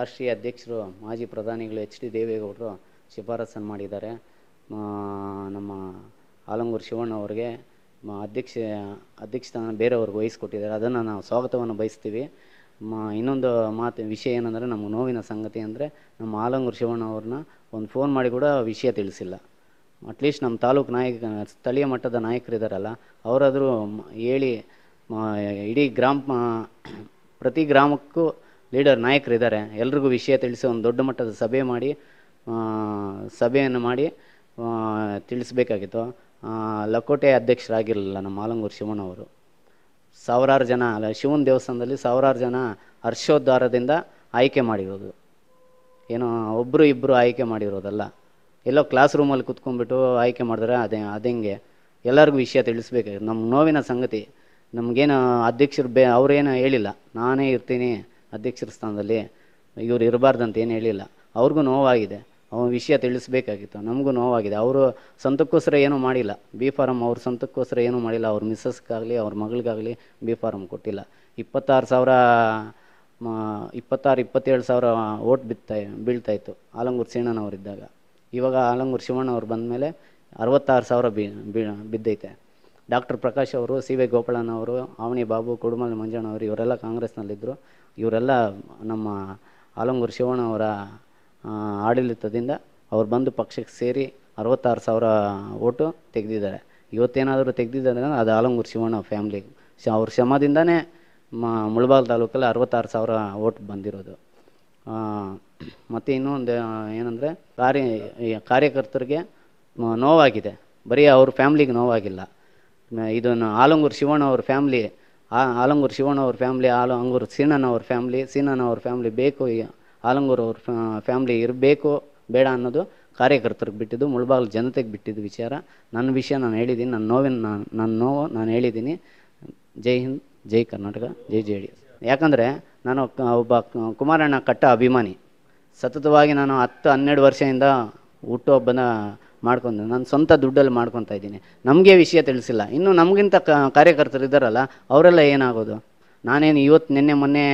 ರಾಷ್ಟ್ರೀಯ ಅಧ್ಯಕ್ಷರು, ಮಾಜಿ ಪ್ರಧಾನಿಗಳು ಎಚ್ ಡಿ ದೇವೇಗೌಡರು ಶಿಫಾರಸನ್ನು ಮಾಡಿದ್ದಾರೆ. ನಮ್ಮ ಆಲಂಗೂರು ಶಿವಣ್ಣ ಅವರಿಗೆ ಅಧ್ಯಕ್ಷ ಅಧ್ಯಕ್ಷ ಸ್ಥಾನ ಬೇರೆಯವ್ರಿಗೆ ವಹಿಸ್ಕೊಟ್ಟಿದ್ದಾರೆ. ಅದನ್ನು ನಾವು ಸ್ವಾಗತವನ್ನು ಬಯಸ್ತೀವಿ. ಮ- ಇನ್ನೊಂದು ಮಾತು, ವಿಷಯ ಏನಂದರೆ ನಮ್ಮ ನೋವಿನ ಸಂಗತಿ ಅಂದರೆ ನಮ್ಮ ಆಲಂಗೂರು ಶಿವಣ್ಣ ಅವ್ರನ್ನ ಒಂದು ಫೋನ್ ಮಾಡಿ ಕೂಡ ವಿಷಯ ತಿಳಿಸಿಲ್ಲ. ಅಟ್ಲೀಸ್ಟ್ ನಮ್ಮ ತಾಲೂಕು ನಾಯಕ, ಸ್ಥಳೀಯ ಮಟ್ಟದ ನಾಯಕರಿದ್ದಾರಲ್ಲ ಅವರಾದರೂ ಹೇಳಿ ಇಡೀ ಗ್ರಾಮ, ಪ್ರತಿ ಗ್ರಾಮಕ್ಕೂ ಲೀಡರ್ ನಾಯಕರಿದ್ದಾರೆ. ಎಲ್ರಿಗೂ ವಿಷಯ ತಿಳಿಸಿ ಒಂದು ದೊಡ್ಡ ಮಟ್ಟದ ಸಭೆ ಮಾಡಿ ಸಭೆಯನ್ನು ಮಾಡಿ ತಿಳಿಸ್ಬೇಕಾಗಿತ್ತು. ಲಕೋಟೆ ಅಧ್ಯಕ್ಷರಾಗಿರಲಿಲ್ಲ ನಮ್ಮ ಆಲಂಗೂರು ಶಿವಣ್ಣವರು ಸಾವಿರಾರು ಜನ, ಅಲ್ಲ, ಶಿವನ ದೇವಸ್ಥಾನದಲ್ಲಿ ಸಾವಿರಾರು ಜನ ಹರ್ಷೋದ್ಧಾರದಿಂದ ಆಯ್ಕೆ ಮಾಡಿರೋದು. ಏನೋ ಒಬ್ಬರು ಇಬ್ಬರು ಆಯ್ಕೆ ಮಾಡಿರೋದಲ್ಲ. ಎಲ್ಲೋ ಕ್ಲಾಸ್ ರೂಮಲ್ಲಿ ಕುತ್ಕೊಂಡ್ಬಿಟ್ಟು ಆಯ್ಕೆ ಮಾಡಿದ್ರೆ ಅದೇ, ಅದೆಂಗೆ. ಎಲ್ಲರಿಗೂ ವಿಷಯ ತಿಳಿಸ್ಬೇಕಾಗಿತ್ತು. ನಮ್ಮ ನೋವಿನ ಸಂಗತಿ. ನಮಗೇನು ಅಧ್ಯಕ್ಷರು ಬೇ, ಅವರೇನು ಹೇಳಿಲ್ಲ. ನಾನೇ ಇರ್ತೀನಿ. ಅಧ್ಯಕ್ಷರ ಸ್ಥಾನದಲ್ಲಿ ಇವ್ರು ಇರಬಾರ್ದಂತ ಏನು ಹೇಳಿಲ್ಲ. ಅವ್ರಿಗೂ ನೋವಾಗಿದೆ. ಅವನ ವಿಷಯ ತಿಳಿಸ್ಬೇಕಾಗಿತ್ತು. ನಮಗೂ ನೋವಾಗಿದೆ. ಅವರು ಸ್ವಂತಕ್ಕೋಸ್ಕರ ಏನೂ ಮಾಡಿಲ್ಲ. ಬಿ ಫಾರಮ್ ಅವ್ರ ಸ್ವಂತಕ್ಕೋಸ್ಕರ ಏನೂ ಮಾಡಿಲ್ಲ. ಅವ್ರ ಮಿಸ್ಸಸ್ಗಾಗಲಿ, ಅವ್ರ ಮಗಳಿಗಾಗಲಿ ಬಿ ಫಾರಮ್ ಕೊಟ್ಟಿಲ್ಲ. ಇಪ್ಪತ್ತಾರು ಸಾವಿರ ಇಪ್ಪತ್ತಾರು, ಇಪ್ಪತ್ತೇಳು ಸಾವಿರ ಓಟ್ ಬಿತ್ತಾ, ಬೀಳ್ತಾಯಿತ್ತು ಆಲಂಗೂರು ಸೀಣನವರಿದ್ದಾಗ ಇವಾಗ ಆಲಂಗೂರು ಶಿವಣ್ಣವ್ರು ಬಂದಮೇಲೆ ಅರವತ್ತಾರು ಸಾವಿರ ಬಿ, ಬಿದ್ದೈತೆ. ಡಾಕ್ಟರ್ ಪ್ರಕಾಶ್ ಅವರು ಸಿ ವಿ ಗೋಪಾಲನ್ ಅವರು, ಆವಣಿ ಬಾಬು, ಕುಡುಮಲ್ ಮಂಜಣ್ಣ ಅವರು, ಇವರೆಲ್ಲ ಕಾಂಗ್ರೆಸ್ನಲ್ಲಿದ್ದರು ಇವರೆಲ್ಲ ನಮ್ಮ ಆಲಂಗೂರು ಶಿವಣ್ಣ ಅವರ ಆಡಳಿತದಿಂದ ಅವ್ರು ಬಂದು ಪಕ್ಷಕ್ಕೆ ಸೇರಿ ಅರವತ್ತಾರು ಸಾವಿರ ಓಟು ತೆಗೆದಿದ್ದಾರೆ. ಇವತ್ತೇನಾದರೂ ತೆಗೆದಿದ್ದಾರೆ ಅಂದರೆ ಅದು ಆಲಂಗೂರು ಶಿವಣ್ಣ ಫ್ಯಾಮ್ಲಿ. ಶ, ಅವ್ರ ಶ್ರಮದಿಂದನೇ ಮ, ಮುಳಬಾಲ್ ತಾಲೂಕಲ್ಲಿ ಅರವತ್ತಾರು ಸಾವಿರ ಓಟ್ ಬಂದಿರೋದು. ಮತ್ತು ಇನ್ನೊಂದು ಏನಂದರೆ ಕಾರ್ಯ, ಕಾರ್ಯಕರ್ತರಿಗೆ ನೋವಾಗಿದೆ. ಬರೀ ಅವ್ರ ಫ್ಯಾಮ್ಲಿಗೆ ನೋವಾಗಿಲ್ಲ. ಇದನ್ನು ಆಲಂಗೂರು ಶಿವಣ್ಣ ಅವ್ರ ಫ್ಯಾಮ್ಲಿ ಆಲಂಗೂರು ಶಿವಣ್ಣ ಅವ್ರ ಫ್ಯಾಮ್ಲಿ ಆಲಂಗೂರು ಸೀನಣ್ಣ ಅವ್ರ ಫ್ಯಾಮ್ಲಿ ಸೀನಣ್ಣ ಅವ್ರ ಫ್ಯಾಮ್ಲಿ ಬೇಕು ಆಲಂಗೂರು ಅವ್ರ ಫ್ಯಾಮ್ಲಿ ಇರಬೇಕು, ಬೇಡ ಅನ್ನೋದು ಕಾರ್ಯಕರ್ತರಿಗೆ ಬಿಟ್ಟಿದ್ದು, ಮುಳಬಾಗಲು ಜನತೆಗೆ ಬಿಟ್ಟಿದ್ದು ವಿಚಾರ. ನನ್ನ ವಿಷಯ ನಾನು ಹೇಳಿದ್ದೀನಿ, ನನ್ನ ನೋವಿನ ನಾನು ನನ್ನ ನೋವು ನಾನು ಹೇಳಿದ್ದೀನಿ. ಜೈ ಹಿಂದ್, ಜೈ ಕರ್ನಾಟಕ, ಜೈ ಜೆ ಡಿ ಯಾಕಂದರೆ ನಾನು ಒಬ್ಬ ಕುಮಾರಣ್ಣ ಕಟ್ಟ ಅಭಿಮಾನಿ. ಸತತವಾಗಿ ನಾನು ಹತ್ತು ಹನ್ನೆರಡು ವರ್ಷದಿಂದ ಹುಟ್ಟುಹಬ್ಬನ ಮಾಡ್ಕೊಂಡು ನಾನು ಸ್ವಂತ ದುಡ್ಡಲ್ಲಿ ಮಾಡ್ಕೊತಾ ಇದ್ದೀನಿ. ನಮಗೆ ವಿಷಯ ತಿಳಿಸಿಲ್ಲ. ಇನ್ನು ನಮಗಿಂತ ಕಾರ್ಯಕರ್ತರು ಇದ್ದಾರಲ್ಲ, ಅವರೆಲ್ಲ ಏನಾಗೋದು? ನಾನೇನು ಇವತ್ತು ನಿನ್ನೆ ಮೊನ್ನೆ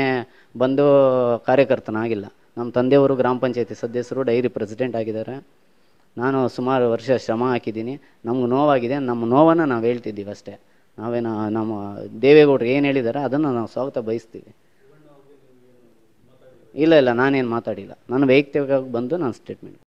ಬಂದು ಕಾರ್ಯಕರ್ತನಾಗಿಲ್ಲ. ನಮ್ಮ ತಂದೆಯವರು ಗ್ರಾಮ ಪಂಚಾಯತಿ ಸದಸ್ಯರು, ಡೈರಿ ಪ್ರೆಸಿಡೆಂಟ್ ಆಗಿದ್ದಾರೆ. ನಾನು ಸುಮಾರು ವರ್ಷ ಶ್ರಮ ಹಾಕಿದ್ದೀನಿ. ನಮ್ಗೆ ನೋವಾಗಿದೆ. ನಮ್ಮ ನೋವನ್ನು ನಾವು ಹೇಳ್ತಿದ್ದೀವಿ ಅಷ್ಟೇ. ನಾವೇನು, ನಮ್ಮ ದೇವೇಗೌಡರು ಏನು ಹೇಳಿದ್ದಾರೆ ಅದನ್ನು ನಾವು ಸ್ವಾಗತ ಬಯಸ್ತೀವಿ. ಇಲ್ಲ ಇಲ್ಲ, ನಾನೇನು ಮಾತಾಡಿಲ್ಲ. ನಾನು ವೈಯಕ್ತಿಕವಾಗಿ ಬಂದು ನಾನು ಸ್ಟೇಟ್ಮೆಂಟ್